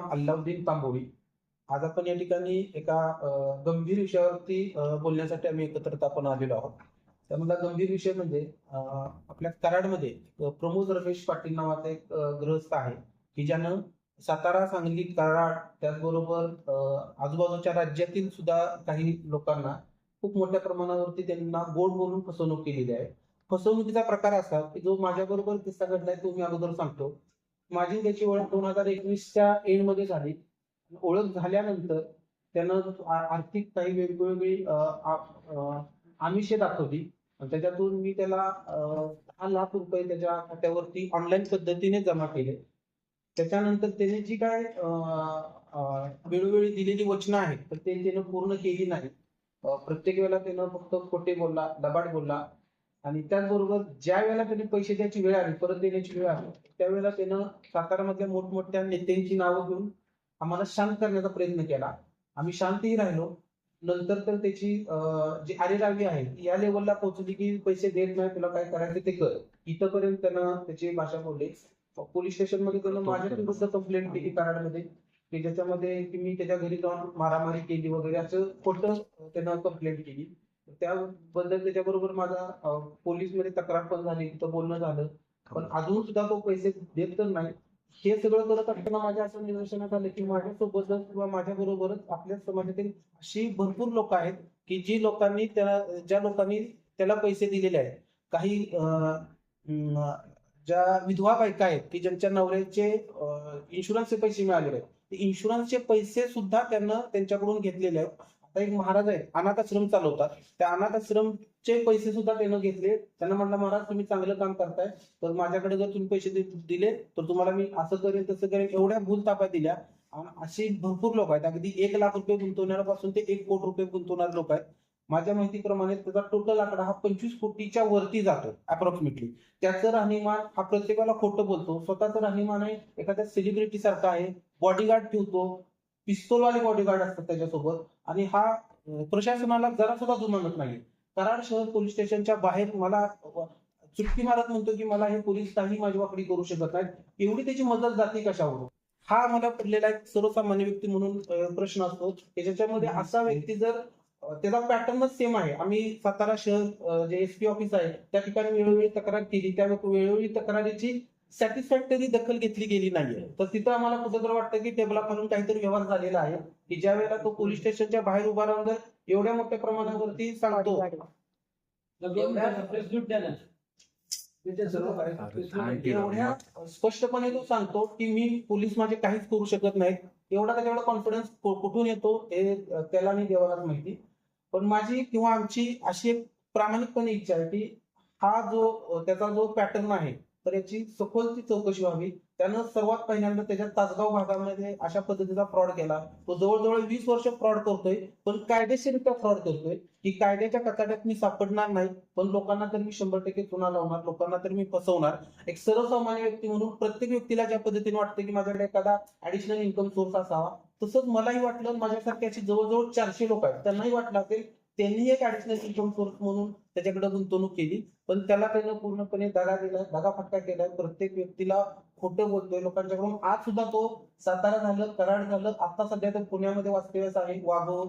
नाव अल्लाउद्दीन तांबोळी. आज आपण या ठिकाणी एका गंभीर विषयावरती बोलण्यासाठी आम्ही एकत्रित आपण आलेलो आहोत. त्यामधला गंभीर विषय म्हणजे आपल्या कराडमध्ये प्रमोद रमेश पाटील नावाचा एक अ, गृहस्थ आहे की ज्यानं सातारा सांगली कराड त्याचबरोबर आजूबाजूच्या राज्यातील सुद्धा काही लोकांना खूप मोठ्या प्रमाणावरती त्यांना गोड बोलून फसवणूक केलेली आहे. फसवणुकीचा प्रकार असा की जो माझ्याबरोबर किस्सा घडलाय तो मी अगोदर सांगतो. माझी त्याची ओळख दोन हजार एकवीसच्या एंडमध्ये झाली. ओळख झाल्यानंतर त्यानं आर्थिक काही वेगवेगळी आमिषे दाखवली. त्याच्यातून मी त्याला दहा लाख रुपये त्याच्या खात्यावरती ऑनलाईन पद्धतीने जमा केले. त्याच्यानंतर त्याने जी काय वेळोवेळी दिलेली वचनं आहेत तर ते त्यानं पूर्ण केली नाही प्रत्येक वेळेला त्यानं फक्त खोटे बोलला दबाड बोलला. आणि त्याचबरोबर ज्या वेळेला त्याने पैसे द्यायची वेळ आली परत देण्याची वेळ आली त्यावेळेला त्यानं सातारामधल्या मोठमोठ्या नेत्यांची नावं घेऊन आम्हाला शांत करण्याचा प्रयत्न केला. आम्ही शांतही राहिलो. नंतर तर त्याची जी आरेरावी आहे ती या लेवलला पोहोचली की पैसे देत नाही तुला काय करायचं ते कर. इथपर्यंत त्यानं त्याची भाषा बोलली. पोलीस स्टेशनमध्ये त्यानं माझ्या विरुद्ध कंप्लेंट केली कराडमध्ये. की ज्याच्यामध्ये की मी त्याच्या घरी जाऊन मारामारी केली वगैरे असं खोटं त्यानं कंप्लेंट केली. त्याबद्दल त्याच्याबरोबर माझा पोलीसमध्ये तक्रार पण झाली तिथं बोलणं झालं. पण अजून सुद्धा तो पैसे देत तर नाही. हे सगळं करत असताना माझ्या असं निदर्शनात आलं की माझ्यासोबतच किंवा माझ्या बरोबरच आपल्या समाजातील अशी भरपूर लोक आहेत की जी लोकांनी त्याला ज्या लोकांनी त्याला पैसे दिलेले आहेत. काही ज्या विधवा बायका आहेत की ज्यांच्या नवऱ्याचे इन्शुरन्सचे पैसे मिळालेले आहेत. इन्शुरन्सचे पैसे सुद्धा त्यांना त्यांच्याकडून घेतलेले आहेत. आता एक महाराज आहे अनाथ आश्रम चालवतात. त्या अनाथाश्रमचे पैसे सुद्धा त्यानं घेतले. त्यांना म्हटलं महाराज तुम्ही चांगलं काम करताय. तर माझ्याकडे जर तुम्ही पैसे दिले तर तुम्हाला मी असं करेन तसं करेन एवढ्या भूल तापा दिल्या. असे अशी भरपूर लोक आहेत. अगदी एक लाख रुपये गुंतवण्यापासून ते एक कोटी रुपये गुंतवणारे लोक आहेत. माझ्या माहितीप्रमाणे त्याचा टोटल आकडा हा पंचवीस कोटीच्या वरती जातो अप्रॉक्सिमेटली त्याचं राहणीमान हा प्रत्येकाला खोटं बोलतो. स्वतःचं राहणीमान आहे एखाद्या सेलिब्रिटी सारखं आहे. बॉडीगार्ड ठेवतो. पिस्तोलवाले बॉडीगार्ड असतात त्याच्यासोबत. आणि हा प्रशासनाला जरा सुद्धा जुमानत नाही कराड शहर पोलीस स्टेशनच्या बाहेर मला चुटकी मारत म्हणतो की मला हे पोलीस काही माझ्याकडे वाकडी करू शकत नाहीत. एवढी त्याची मदत जाते कशावरून? हा मला पडलेला एक सर्वसामान्य व्यक्ती म्हणून प्रश्न असतो. की ज्याच्यामध्ये असा व्यक्ती जर त्याचा पॅटर्नच सेम आहे. आम्ही सातारा शहर जे जे एसपी ऑफिस आहे त्या ठिकाणी वेळोवेळी तक्रार केली. त्या वेळोवेळी तक्रारीची सॅटिस्फॅक्टरी दखल घेतली गेली नाहीये. तर तिथं आम्हाला कुठेतरी वाटतं की टेबलाखालून काहीतरी व्यवहार झालेला आहे की ज्या वेळेला तो पोलीस स्टेशनच्या बाहेर उभा राहून जर एवढ्या मोठ्या प्रमाणावरती सांगतो. एवढ्या स्पष्टपणे तो सांगतो की मी पोलीस माझे काहीच करू शकत नाहीत एवढा त्याच्याकडे कॉन्फिडन्स कुठून येतो हे त्याला आणि देवालाच माहिती. पण माझी किंवा आमची अशी एक प्रामाणिकपणे इच्छा आहे की हा जो त्याचा जो पॅटर्न आहे तर याची सखोल ती चौकशी व्हावी. त्यानं सर्वात पहिल्यांदा त्याच्या तासगाव भागामध्ये अशा पद्धतीचा फ्रॉड केला. तो जवळजवळ वीस वर्ष फ्रॉड करतोय पण कायदेशीरित्या फ्रॉड करतोय. की कायद्याच्या कचाट्यात मी सापडणार नाही पण लोकांना तर मी शंभर टक्के चुना लावणार लोकांना तर मी फसवणार. एक सर्वसामान्य व्यक्ती म्हणून प्रत्येक व्यक्तीला ज्या पद्धतीने वाटतं की माझ्याकडे एखादा ऍडिशनल इन्कम सोर्स असावा तसंच मलाही वाटलं माझ्यासारखे अशी जवळजवळ चारशे लोक आहेत त्यांनाही वाटलं असेल त्यांनी एक ऍडिशनल इन्कम सोर्स म्हणून त्याच्याकडे गुंतवणूक केली. पण त्याला त्यानं पूर्णपणे दगा दिला दगा फटका केला. प्रत्येक व्यक्तीला खोटं बोलतोय. लोकांच्याकडून आज सुद्धा तो सातारा झालं कराड झालं. आता सध्या तो पुण्यामध्ये वास्तव्यास आहे. वाघो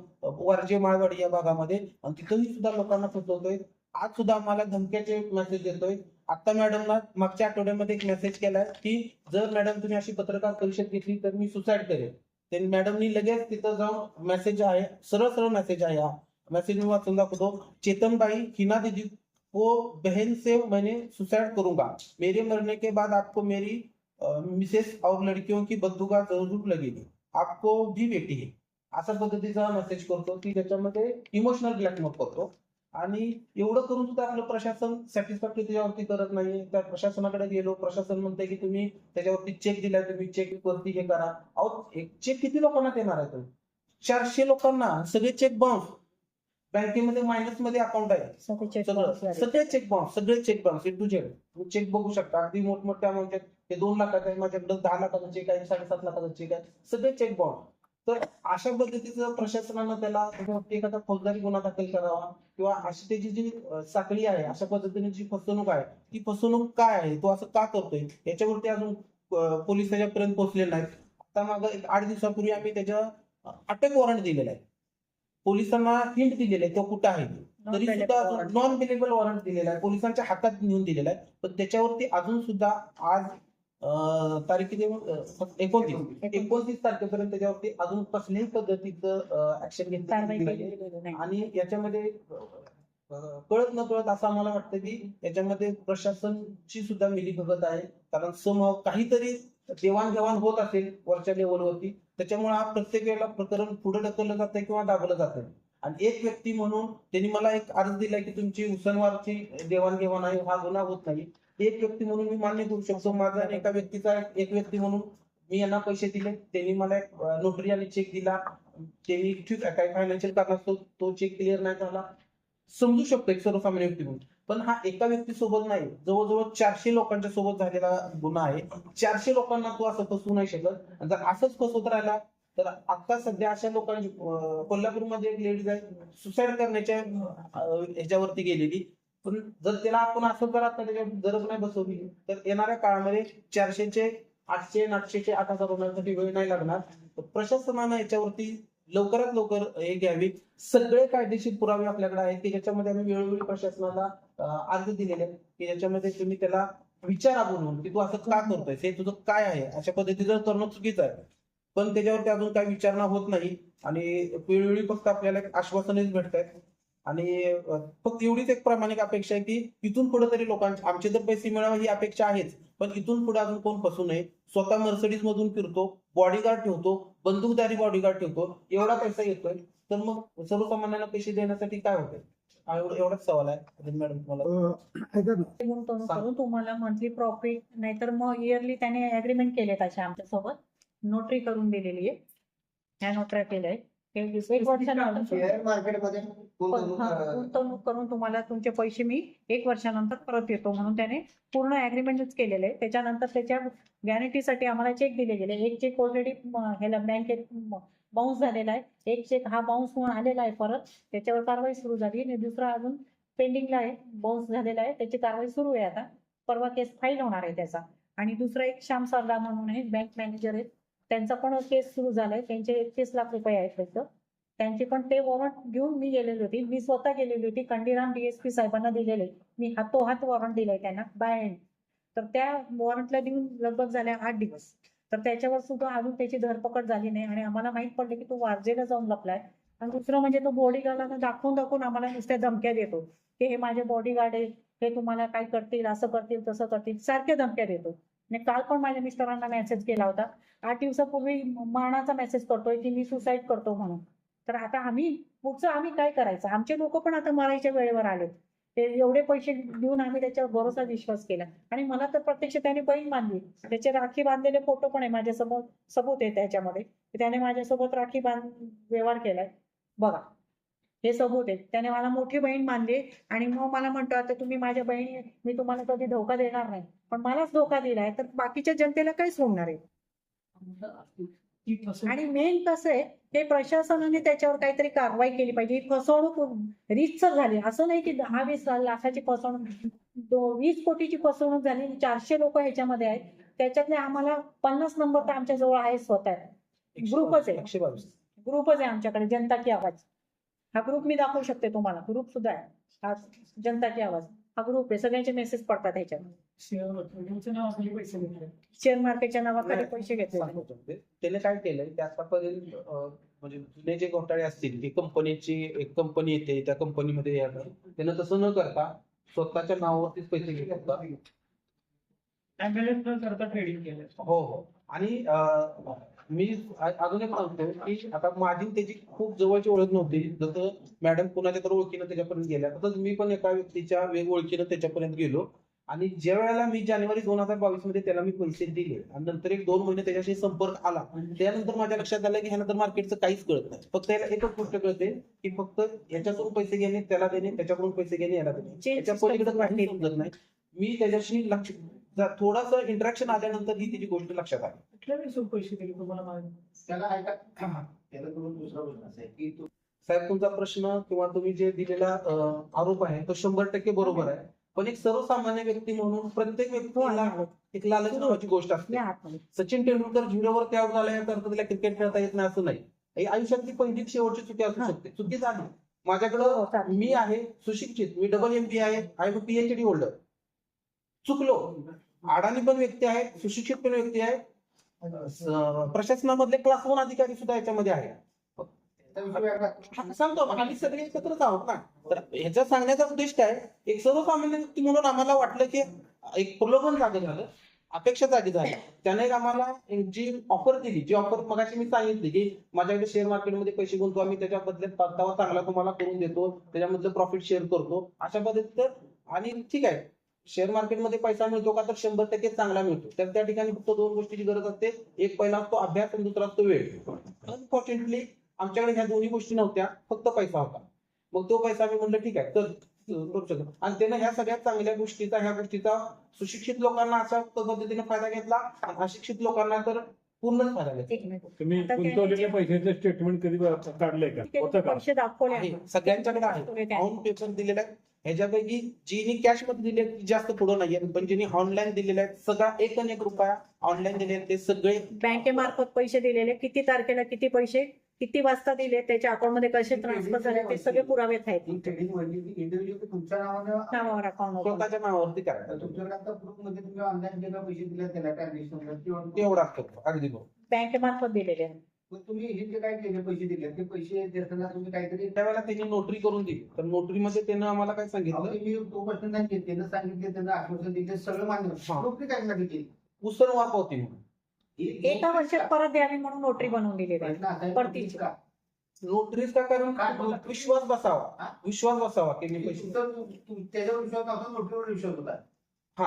वारजे माळवाडी या भागामध्ये. आणि तिथंही सुद्धा लोकांना फसवतोय. आज सुद्धा आम्हाला धमक्याचे मेसेज येतोय आता मॅडमना मागच्या आठवड्यामध्ये एक मेसेज केलाय की जर मॅडम तुम्ही अशी पत्रकार परिषद घेतली तर मी सुसाईड करेन. मॅडमनी लगेच तिथं जाऊन मेसेज आहे. सरळ सरळ मेसेज आहे हा. मैसेज में वाचून दाखवतो चेतन भाई हिना दीदी को बहन से मैंने सुसाइड करूंगा। मेरे मरने के बाद आपको मेरी मिसेस और लड़कियों की बदुगा जरूर लगेगी। आपको भी बेटी है। अशा पद्धतीचा मेसेज करतो की ज्याच्यामध्ये इमोशनल ब्लॅकमेल करतो आणि एवढं करून सुद्धा आपलं प्रशासन सॅटिस्फॅक्टरी त्याच्यावरती करत नाही त्या प्रशासनाकडे गेलो प्रशासन म्हणते की तुम्ही त्याच्यावरती चेक दिलाय तुम्ही चेक वरती हे करा. अहो एक चेक किती लोकांना देणार आहे तुम्ही? चारशे लोकांना सगळे चेक बाउन्स बँकेमध्ये मायनसमध्ये अकाउंट आहे. सगळं सगळे. चेक बाउन्स सगळे चेक बाउन्स टू तुम्ही चेक बघू शकता. अगदी मोठमोठ्या अमाऊंट आहेत हे दोन लाखाचे आहे माझ्याकडे दहा लाखाचा चेक आहे साडेसात लाखाचा चेक आहे. सगळे चेक बाउन्स तर अशा पद्धतीचं प्रशासनानं त्याला एखादा फौजदारी गुन्हा दाखल करावा किंवा अशी त्याची जी साखळी आहे अशा पद्धतीने जी फसवणूक आहे ती फसवणूक काय आहे तो असं का करतोय? याच्यावरती अजून पोलीस त्याच्यापर्यंत पोहोचले नाहीत. आता माग एक आठ दिवसापूर्वी आम्ही त्याच्या अटक वॉरंट दिलेलं आहे. पोलिसांना हिंट दिलेलं आहे तो कुठं आहे? तरी सुद्धा नॉन बिलेबल वॉरंट दिलेला आहे. पोलिसांच्या हातात नेऊन दिलेला आहे. पण त्याच्यावरती अजून सुद्धा आज तारीख किती एकोणतीस. एकोणतीस. तारखेपर्यंत त्याच्यावरती अजून कसल्याही पद्धतीचं ऍक्शन घेतली. आणि याच्यामध्ये कळत न कळत असं आम्हाला वाटतं की याच्यामध्ये प्रशासनची सुद्धा मिलीभगत आहे. कारण समूह काहीतरी देवाणघेवाण होत असेल वरच्या लेवलवरती त्याच्यामुळे हा प्रत्येक वेळेला प्रकरण पुढे ढकललं जातं किंवा दाबलं जातं आणि एक व्यक्ती म्हणून त्यांनी मला एक अर्ज दिला की तुमची उसनवारची देवाणघेवाण आहे हा गुन्हा होत नाही. एक व्यक्ती म्हणून मी मान्य करू शकतो. माझा एका व्यक्तीचा एक- एक व्यक्ती म्हणून मी यांना पैसे दिले. त्यांनी मला एक नोटरी आणि चेक दिला. त्यांनी ठीक आहे काही फायनान्शियल कारणास्तव तो चेक क्लिअर नाही झाला. समजू शकतो एक सर्वसामान्य व्यक्ती म्हणून. पण हा एका व्यक्ती सोबत नाही. जवळजवळ चारशे लोकांच्या सोबत झालेला गुन्हा आहे. चारशे लोकांना तो असं फसवू नाही शकत. जर असंच फसवत राहिला तर आता सध्या अशा लोकांची कोल्हापूरमध्ये एक लेडीज आहे सुसाईड करण्याच्या ह्याच्यावरती गेलेली. पण जर त्याला आपण असं जर आता त्याच्यावर गरज नाही बसवली तर येणाऱ्या काळामध्ये चारशेचे आठशे आठशेचे आठ हजार होण्यासाठी वेळ नाही लागणार. तर प्रशासनानं याच्यावरती लवकरात लवकर हे घ्यावी. सगळे कायदेशीर पुरावे आपल्याकडे आहेत की ज्याच्यामध्ये आम्ही वेळोवेळी प्रशासनाला अर्ज दिलेले आहेत की ज्याच्यामध्ये तुम्ही त्याला विचारा बोलून की तू असं का करतोय हे तुझं काय आहे अशा पद्धतीचं करणं चुकीचं आहे. पण त्याच्यावरती अजून काही विचारणा होत नाही आणि वेळोवेळी फक्त आपल्याला एक आश्वासनच भेटत आहेत आणि फक्त एवढीच एक प्रामाणिक अपेक्षा आहे की इथून पुढे तरी लोकांचे आमचे तर पैसे मिळावे ही अपेक्षा आहेच. पण इथून पुढे अजून कोण फसू नये. स्वतः मर्सडीज मधून फिरतो बॉडीगार्ड ठेवतो बंदूकदारी बॉडीगार्ड ठेवतो एवढा पैसा येतोय. तर मग सर्वसामान्यांना पैसे देण्यासाठी काय होतंय? हा एवढा- एवढाच सवाल आहे. मॅडम गुंतवणूक. करून तुम्हाला मंथली प्रॉफिट नाहीतर मग इयरली त्याने अग्रीमेंट केले तशा आमच्यासोबत नोटरी करून दिलेली आहे. ह्या नोटऱ्या केल्या आहेत. हे एक वर्षानंतर शेअर मार्केटमध्ये गुंतवणूक करा. गुंतवणूक करून तुम्हाला तुमचे पैसे मी एक वर्षानंतर परत येतो म्हणून त्याने पूर्ण अग्रीमेंटच केलेलं आहे. त्याच्यानंतर त्याच्या गॅरंटीसाठी आम्हाला चेक दिले गेले. एक चेक ऑलरेडी ह्याला बँकेत बाउन्स झालेला आहे. एक चेक हा बाउन्स होऊन आलेला आहे परत. त्याच्यावर कारवाई सुरू झाली आणि दुसरा अजून पेंडिंगला आहे. बाउन्स झालेला आहे. त्याची कारवाई सुरू आहे आता. परवा केस फाईल होणार आहे त्याचा. आणि दुसरा एक श्याम सरदार म्हणून आहे बँक मॅनेजर आहेत त्यांचा पण केस सुरू झालाय. त्यांचे एकतीस लाख रुपये आहेत त्याचं. त्यांची पण ते वॉरंट घेऊन मी गेलेली होती. मी स्वतः गेलेली होती. कंडीराम डीएसपी साहेबांना दिलेले. मी हातोहात वॉरंट दिलंय त्यांना बाय हँड तर त्या वॉरंटला देऊन लगभग झाल्या आठ दिवस. तर त्याच्यावर सुद्धा अजून त्याची धरपकड झाली नाही आणि आम्हाला माहीत पडलं की तो वारजेला जाऊन लपलाय. आणि दुसरं म्हणजे तो बॉडीगार्डाला दाखवून दाखवून आम्हाला नुसत्या धमक्या देतो. की हे माझे बॉडीगार्ड आहे हे तुम्हाला काय करतील असं करतील तसं करतील सारख्या धमक्या देतो. मी काल पण माझ्या मिस्टरांना मेसेज केला होता. आठ दिवसापूर्वी मरणाचा मेसेज करतोय की मी सुसाईड करतो म्हणून. तर आता आम्ही पुढचं आम्ही काय करायचं? आमचे लोक पण आता मरायच्या वेळेवर आलेत. ते एवढे पैसे देऊन आम्ही त्याच्यावर भरोसा विश्वास केला. आणि मला तर प्रत्यक्ष त्याने बहीण मानली त्याचे राखी बांधलेले फोटो पण आहे माझ्यासमोर सबूत आहे त्याच्यामध्ये. त्याने माझ्यासोबत राखी बांध व्यवहार केलाय. बघा. हे सबूत आहे. त्याने मला मोठी बहीण मानली आणि मग मला म्हणतो आता तुम्ही माझ्या बहिणी मी तुम्हाला कधी धोका देणार नाही. पण मलाच धोका दिलाय तर बाकीच्या जनतेला काय सोडणार आहे. आणि मेन कसं आहे ते प्रशासनाने त्याच्यावर काहीतरी कारवाई केली पाहिजे. ही फसवणूक रीतसर झाली. असं नाही की दहा वीस लाखाची फसवणूक वीस कोटीची फसवणूक झाली चारशे लोक ह्याच्यामध्ये आहेत. त्याच्यातले आम्हाला पन्नास नंबर तर आमच्या जवळ आहे स्वतः. ग्रुपच आहे. ग्रुपच आहे आमच्याकडे जनता की आवाज. हा ग्रुप मी दाखवू शकते तुम्हाला. ग्रुप सुद्धा आहे. हा जनता की आवाज. हा ग्रुप आहे सगळ्यांचे मेसेज पडतात ह्याच्यात शेअर मार्केटच्या नावाखाली नाही, पैसे घेतले. सांगतो. त्याने काय केलंय? ते आतापर्यंत अं, म्हणजे जुने जे घोटाळे असतील की कंपनीची एक कंपनी येते त्या कंपनीमध्ये यायचं त्यानं तसं न करता स्वतःच्या नावावरतीच पैसे घेत होता. करता ट्रेडिंग केलं हो हो. आणि अं, मी अजून एक सांगतो की आता माझी त्याची खूप जवळची ओळख नव्हती. जसं मॅडम कुणाच्या तर ओळखीनं त्याच्यापर्यंत गेल्या. तसंच मी पण एका व्यक्तीच्या वेग ओळखीनं त्याच्यापर्यंत गेलो. आणि ज्या वेळेला मी जानेवारी दोन हजार बावीसमध्ये त्याला मी पैसे दिले आणि नंतर एक दोन महिने त्याच्याशी संपर्क आला त्यानंतर माझ्या लक्षात आलं की ह्यानंतर मार्केटचं काहीच कळत नाही. फक्त याला एकच गोष्ट कळते की फक्त याच्याकडून पैसे घेणे त्याला देणे त्याच्याकडून पैसे घेणे याला देणे. याच्या पलीकडे काही. समजत नाही. मी त्याच्याशी लक्ष थोडस इंटरॅक्शन आल्यानंतर ही त्याची गोष्ट लक्षात आली. कुठल्या वेळेस पैसे दिले तुम्हाला त्याला ऐका त्याला करून दुसरा प्रश्न असा आहे की तू साहेब तुमचा प्रश्न किंवा तुम्ही जे दिलेला अं, आरोप आहे तो शंभर टक्के बरोबर आहे. पण एक सर्वसामान्य व्यक्ती म्हणून प्रत्येक हो, व्यक्तीला आहे. एक लालच नावाची गोष्ट असते. सचिन तेंडुलकर झिरोवर आउट झाला याचा अर्थ त्याला क्रिकेट खेळता येत नाही असं नाही. ही आयुष्यातली पहिली शेवटची चुकी असू हा. शकते. चुकी झाली. हो, माझ्याकडं चालेल. मी आहे सुशिक्षित. मी डबल एम पी आहे. आय एम पीएचडी होल्डर चुकलो. अडाणी पण व्यक्ती आहे सुशिक्षित पण व्यक्ती आहे. प्रशासनामधले क्लास वन अधिकारी सुद्धा याच्यामध्ये आहे सांगतो आम्ही सगळे एकत्रच आहोत ना. तर ह्याचा सांगण्याचा उद्देश काय एक सर्वसामान्य व्यक्ती म्हणून आम्हाला वाटलं की एक प्रलोभन जागे झालं अपेक्षा जागी झाली. त्याने एक आम्हाला जी ऑफर दिली जी ऑफर मगाशी मी सांगितली की माझ्याकडे शेअर मार्केटमध्ये पैसे गुंतवतो आम्ही त्याच्या बदल्यात परतावा चांगला तुम्हाला करून देतो त्याच्यामधलं प्रॉफिट शेअर करतो. अशा पद्धतीचं आणि ठीक आहे शेअर मार्केटमध्ये पैसा मिळतो का? तर शंभर टक्के चांगला मिळतो. तर त्या ठिकाणी फक्त दोन गोष्टीची गरज असते. एक पहिला असतो अभ्यास आणि दुसरा असतो वेळ. अनफॉर्च्युनेटली आमच्याकडे ह्या दोन्ही गोष्टी नव्हत्या. फक्त पैसा होता. मग तो पैसा मी म्हणलं ठीक आहे तर करू शकतो आणि त्यानं ह्या सगळ्यात चांगल्या गोष्टीचा ह्या गोष्टीचा सुशिक्षित लोकांना अशा पद्धतीने फायदा घेतला. आणि अशिक्षित लोकांना तर पूर्णच फायदा घेतला. तुम्ही गुंतवलेल्या म्हणजे- पैशाचं स्टेटमेंट कधी काढलंय का? पैसे दाखवले. सगळ्यांच्याकडे आहे. पेपर दिलेला आहे. ह्याच्यापैकी जिनी कॅशमध्ये दिले ती जास्त पुढं नाहीये. पण जिनी ऑनलाईन दिलेले आहेत सगळा एक आणि एक रुपया ऑनलाईन आहेत ते सगळे बँकेमार्फत पैसे दिलेले. किती तारखेला किती पैसे किती वाजता दिले त्याच्या अकाउंटमध्ये कसे ट्रान्सफर झाले ते सगळे पुरावे आहेत तुमच्या नावावर अकाउंट स्वतःच्या नावावरती तर करायचं दिले तेवढा असतो अगदी बँकेमार्फत दिलेले. आहे मग तुम्ही हे जे काय केले पैसे दिले ते पैसे देताना तुम्ही काहीतरी त्यावेळेला त्यांनी नोटरी करून दिली तर नोटरीमध्ये त्यानं आम्हाला काय सांगितलं मी तो प्रश्न नाही घेत त्यानं सांगितले त्यानं आश्वासन दिले सगळं मान्य हा. नोकरी काय सांगितली उसण वाप होती म्हणून एका वर्षात परत द्यावी म्हणून नोटरी बनवून आहे, परतीची. का? नोटरीज का कारण? विश्वास बसावा हा? विश्वास बसावा की मी पैसे त्याच्यावर विश्वास नव्हता नोकरीवर विश्वास होता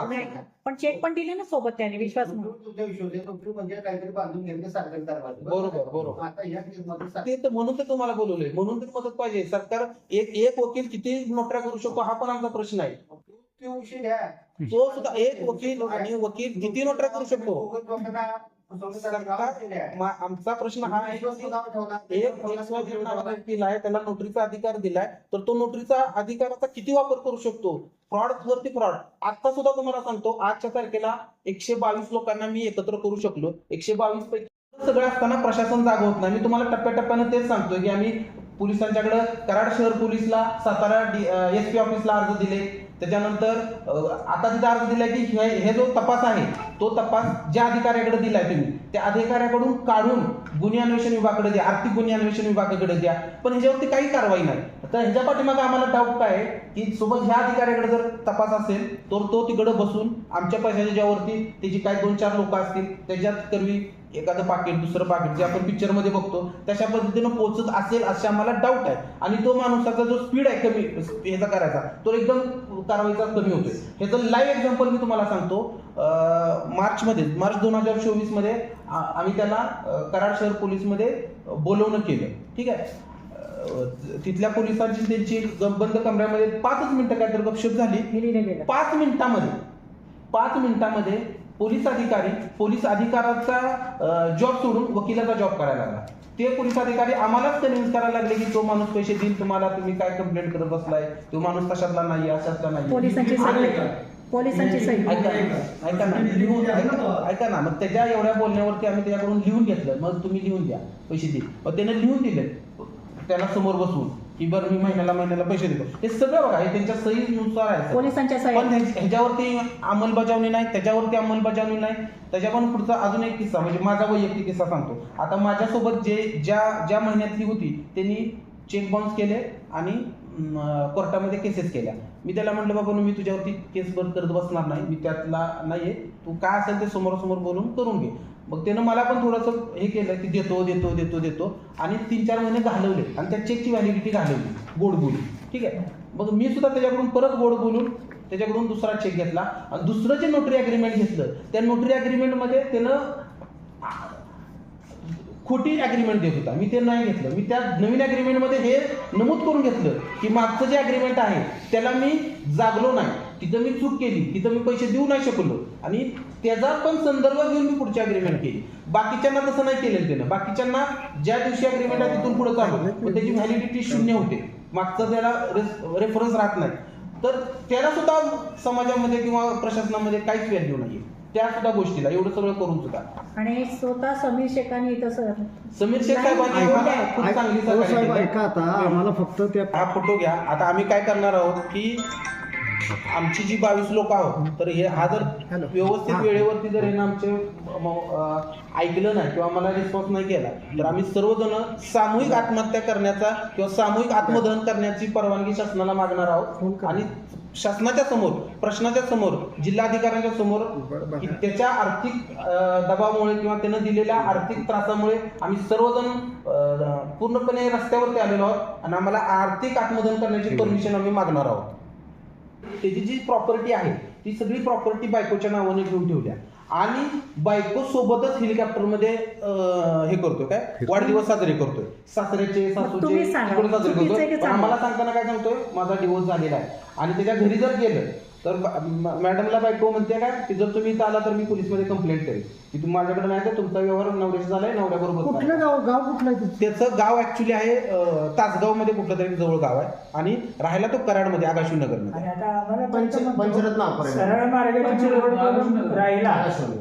नाही का? पण चेक पण दिले ना सोबत त्याने विश्वास म्हणून. विश्वास म्हणजे काहीतरी बांधून घेतले सरकारी दरवाजे. बरोबर, बरोबर. आता या केसमध्ये सर- ते तर म्हणून तर तुम्हाला बोलवलंय. म्हणून तर मदत पाहिजे. सरकार एक एक वकील किती नोटऱ्या करू शकतो हा पण आमचा प्रश्न आहे. तो सुद्धा एक वकील आणि वकील किती नोटऱ्या करू शकतो? लोकांना आमचा प्रश्न हा आहे आहे त्याला नोटरीचा अधिकार दिलाय तर तो नोटरीचा अधिकाराचा किती वापर करू शकतो? फ्रॉड वरती फ्रॉड. आता सुद्धा तुम्हाला सांगतो आजच्या तारखेला एकशे बावीस लोकांना मी एकत्र करू शकलो. एकशे बावीस पैकी सगळं असताना प्रशासन जाग होत नाही. मी तुम्हाला टप्प्याटप्प्यानं तेच सांगतोय की आम्ही पोलिसांच्याकडे कराड शहर पोलीसला सातारा एस पी ऑफिसला अर्ज दिले. त्याच्यानंतर आता तिथे अर्ज दिलाय की हे हे जो तपास आहे तो तपास ज्या अधिकाऱ्याकडे दिलाय तुम्ही त्या अधिकाऱ्याकडून काढून गुन्हे अन्वेषण विभागाकडे द्या आर्थिक गुन्हे अन्वेषण विभागाकडे द्या. पण ह्याच्यावरती काही कारवाई नाही. तर ह्याच्या पाठीमागे आम्हाला डाऊट काय आहे की सोबत ह्या अधिकाऱ्याकडे जर तपास असेल तर तो तिकडे बसून आमच्या पैशाच्या ज्यावरती त्याची काही दोन चार लोक असतील त्याच्यात करवी एखादं पाकिट दुसरं पाकिट जे आपण पिक्चरमध्ये बघतो तशा पद्धतीनं पोहोचत असेल असे आम्हाला डाऊट आहे. आणि तो माणसाचा जो स्पीड आहे कमी ह्याचा करायचा तो एकदम कारवाईचा कमी होतोय. ह्याचं लाईव्ह एक्झाम्पल मी तुम्हाला सांगतो. मार्च मध्ये मार्च दोन हजार चोवीसमध्ये आ- आम्ही त्याला कराड शहर पोलीसमध्ये बोलवणं केलं. ठीक आहे? तिथल्या पोलिसांची त्यांची बंद कमऱ्यामध्ये पाचच मिनिटं काहीतरी गपशप झाली. पाच मिनिटामध्ये पाच मिनिटामध्ये पोलीस अधिकारी पोलीस अधिकाराचा जॉब सोडून वकिलाचा जॉब करायला लागला. ते पोलीस अधिकारी आम्हालाच कन्व्हिन्स करायला लागले की तो माणूस पैसे देईल तुम्हाला तुम्ही काय कंप्लेंट करत बसलाय? तो माणूस तशातला नाही अशातला नाही पोलिसांची सही ऐका ना. लिहून ऐका ना. मग त्याच्या एवढ्या बोलण्यावरती आम्ही त्याच्याकडून लिहून घेतलं. मग तुम्ही लिहून द्या. पैसे दे मग त्याने लिहून दिले. त्याला समोर बसवून की बरं मी महिन्याला महिन्याला पैसे देतो. हे सगळं बघा हे त्यांच्या सहीनुसार आहे. पोलिसांच्या पण ह्याच्यावरती अंमलबजावणी नाही त्याच्यावरती अंमलबजावणी नाही. त्याच्या पण पुढचा अजून एक किस्सा म्हणजे माझा वैयक्तिक किस्सा सांगतो. आता माझ्यासोबत जे ज्या ज्या महिन्यातली होती त्यांनी चेक बाउन्स केले आणि कोर्टामध्ये केसेस केल्या. मी त्याला म्हटलं बाबा मी तुझ्यावरती केस बंद करत बसणार नाही मी त्यातला नाहीये. तू काय असेल ते समोरासमोर बोलून करून घे. मग त्यानं मला पण थोडंसं हे केलं की देतो देतो देतो देतो. आणि तीन चार महिने घालवले. आणि त्या चेकची व्हॅलिडिटी घालवली. गोड बोलून. ठीक आहे? मग मी सुद्धा त्याच्याकडून परत गोड बोलून त्याच्याकडून दुसरा चेक घेतला. आणि दुसरं जे नोटरी अग्रीमेंट घेतलं त्या नोटरी अग्रीमेंटमध्ये त्यानं खोटी अग्रीमेंट देत होता. मी ते नाही घेतलं. मी त्या नवीन अग्रीमेंटमध्ये हे नमूद करून घेतलं की मागचं जे अग्रीमेंट आहे त्याला मी जागलो नाही. तिथं मी चूक केली तिथं मी पैसे देऊ नाही शकलो. आणि त्याचा पण संदर्भ घेऊन मी पुढची अग्रीमेंट केली. बाकीच्यांना तसं नाही केलेलं त्यानं. बाकीच्यांना ज्या दिवशी अग्रीमेंट आहे तिथून पुढे चालू. त्याची व्हॅलिडिटी शून्य होते. मागचं त्याला रेफरन्स राहत नाही. तर त्याला सुद्धा समाजामध्ये किंवा प्रशासनामध्ये काहीच व्हॅल्यू नाहीये. त्या सुद्धा गोष्टीला एवढं सगळं करून सुद्धा. आणि स्वतः समीर शेखानी इथं सर समीर शेख साहेबांनी आम्हाला खूप चांगली हो. ऐका आता. आम्हाला फक्त त्या हा फोटो घ्या. आता आम्ही काय करणार आहोत की आमची जी बावीस लोक आहोत तर हे हा जर. व्यवस्थित. वेळेवरती जर हे आमचे ऐकलं नाही किंवा मला रिस्पॉन्स नाही केला तर आम्ही सर्वजण सामूहिक आत्महत्या करण्याचा किंवा सामूहिक आत्मदहन करण्याची परवानगी शासनाला मागणार आहोत. आणि शासनाच्या समोर प्रश्नाच्या समोर जिल्हाधिकाऱ्यांच्या समोर त्याच्या आर्थिक दबावामुळे किंवा त्यानं दिलेल्या आर्थिक त्रासामुळे आम्ही सर्वजण पूर्णपणे रस्त्यावरती आलेलो आहोत आणि आम्हाला आर्थिक आत्मदहन करण्याची परमिशन आम्ही मागणार आहोत. त्याची जी प्रॉपर्टी आहे ती सगळी प्रॉपर्टी बायकोच्या नावाने घेऊन ठेवल्या. आणि बायको सोबतच हेलिकॉप्टरमध्ये हे करतोय काय? वाढदिवस साजरे करतोय. सासऱ्याचे सासूचे साजरे करतोय? आम्हाला सांगताना काय सांगतोय? माझा डिवोर्स झालेला आहे. आणि त्याच्या घरी जर गेलं तर मॅडमला बायको म्हणते काय की जर तुम्ही इथं आला तर मी पोलीसमध्ये कंप्लेंट करेन. की तुम्ही माझ्याकडे नाही तर तुमचा व्यवहार नवऱ्याचा झालाय नवऱ्याबरोबर कुठलं. गाव? गाव कुठलं आहे? त्याचं गाव ऍक्च्युली आहे तासगावमध्ये कुठलं तरी जवळ गाव आहे. आणि राहायला तो कराडमध्ये आगाशिव नगरमध्ये आणि आता आम्हाला पंच पंच- पंचरत्न. सरळ मार्गाची निवड करून राहिला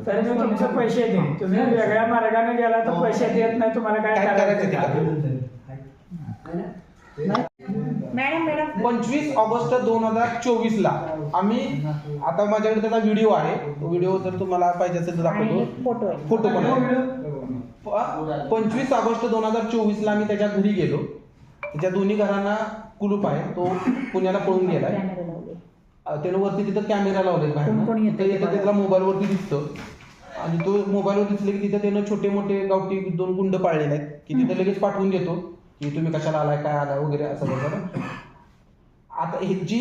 तर मी तुमचे पैसे देईन. तुम्ही वेगळ्या मार्गाने गेला तर पैसे देत नाही तुम्हाला काय काय करायचं? ते? करायचं करा. Madam madam. पंचवीस ऑगस्ट दोन हजार चोवीस ला आम्ही आता माझ्याकडे त्याचा व्हिडिओ आहे. तो व्हिडिओ जर तुम्हाला पाहिजे असेल तर आणि दाखवतो फोटो आहे. फोटो पण आहे. पंचवीस ऑगस्ट दोन हजार चोवीस ला आम्ही त्याच्या घरी गेलो. त्याच्या दोन्ही घरांना कुलूप आहे. तो पुण्याला पळून गेलाय. कॅमेरा लावले. अं, त्यानं वरती तिथं कॅमेरा लावले कोण कोण येतंय बाहेर ते येतं बघा. त्याला मोबाईल वरती दिसतं. आणि तो मोबाईलवर दिसले की तिथं त्यानं छोटे मोठे गावठी दोन गुंड पाळलेले आहेत. की तिथं लगेच पाठवून देतो. की तुम्ही कशाला आलाय काय आलाय वगैरे असं वगैरे आता हे जी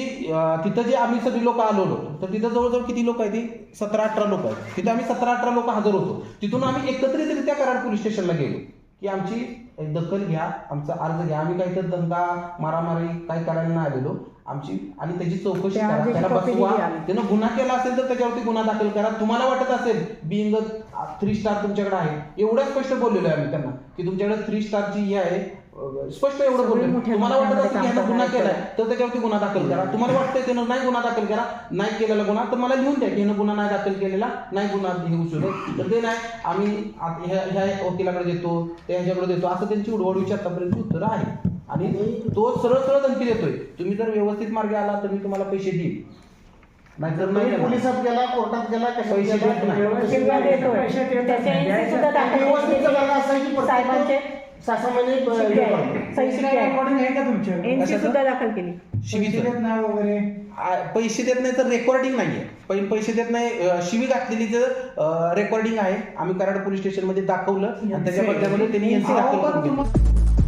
तिथं जे आम्ही सगळी लोक आलो होतो तर तिथं जवळजवळ किती लोक आहेत ती सतरा अठरा लोक आहेत. तिथं आम्ही सतरा अठरा लोक हजर होतो. तिथून आम्ही एकत्रितरित्या कराड पोलीस स्टेशनला गेलो की आमची दखल घ्या आमचा अर्ज घ्या. आम्ही काही तर दंगा मारामारी काही करायला नाही आलेलो. आमची आणि त्याची चौकशी करा त्याला बसवा. त्यानं गुन्हा केला असेल तर त्याच्यावरती गुन्हा दाखल करा. तुम्हाला वाटत असेल बिंग थ्री स्टार तुमच्याकडे आहे. एवढं स्पष्ट बोललेलो आहे आम्ही त्यांना की तुमच्याकडे थ्री स्टारची ही आहे स्पष्ट एवढं मोठ्या तुम्हाला वाटत असेल की काम गुन्हा. केलाय? तर त्याच्यावरती गुन्हा दाखल करा. तुम्हाला वाटतंय त्यानं नाही गुन्हा दाखल करा नाही केलेला गुन्हा? तर मला लिहून द्या की ह्यानं गुन्हा नाही दाखल केलेला नाही गुन्हा हे उचलू तर ते नाही. आम्ही ह्या ह्या वकिलाकडे देतो त्या ह्याच्याकडे देतो. असं त्यांची उडवडीची आतापर्यंत उत्तर आहे. आणि तो सरळ सरळ धमकी देतोय. तुम्ही जर व्यवस्थित मार्गे आला तर मी तुम्हाला पैसे देईन. नाहीतर नाही. पोलिसात गेला कोर्टात गेला पैसे? देत नाही. व्यवस्थित हे शिक्के. आहे. आहे. रेकॉर्डिंग आहे का? सुद्धा दाखल केली शिवीचं. पैसे देत नाही वगैरे आ- पैसे देत नाही तर रेकॉर्डिंग नाहीये पै- पैसे देत नाही अं, शिवी घातलेली रेकॉर्डिंग आहे आम्ही कराड पोलीस स्टेशनमध्ये दाखवलं आणि त्याच्या बदल्यामध्ये त्यांनी एनसी दाखल करून घेतली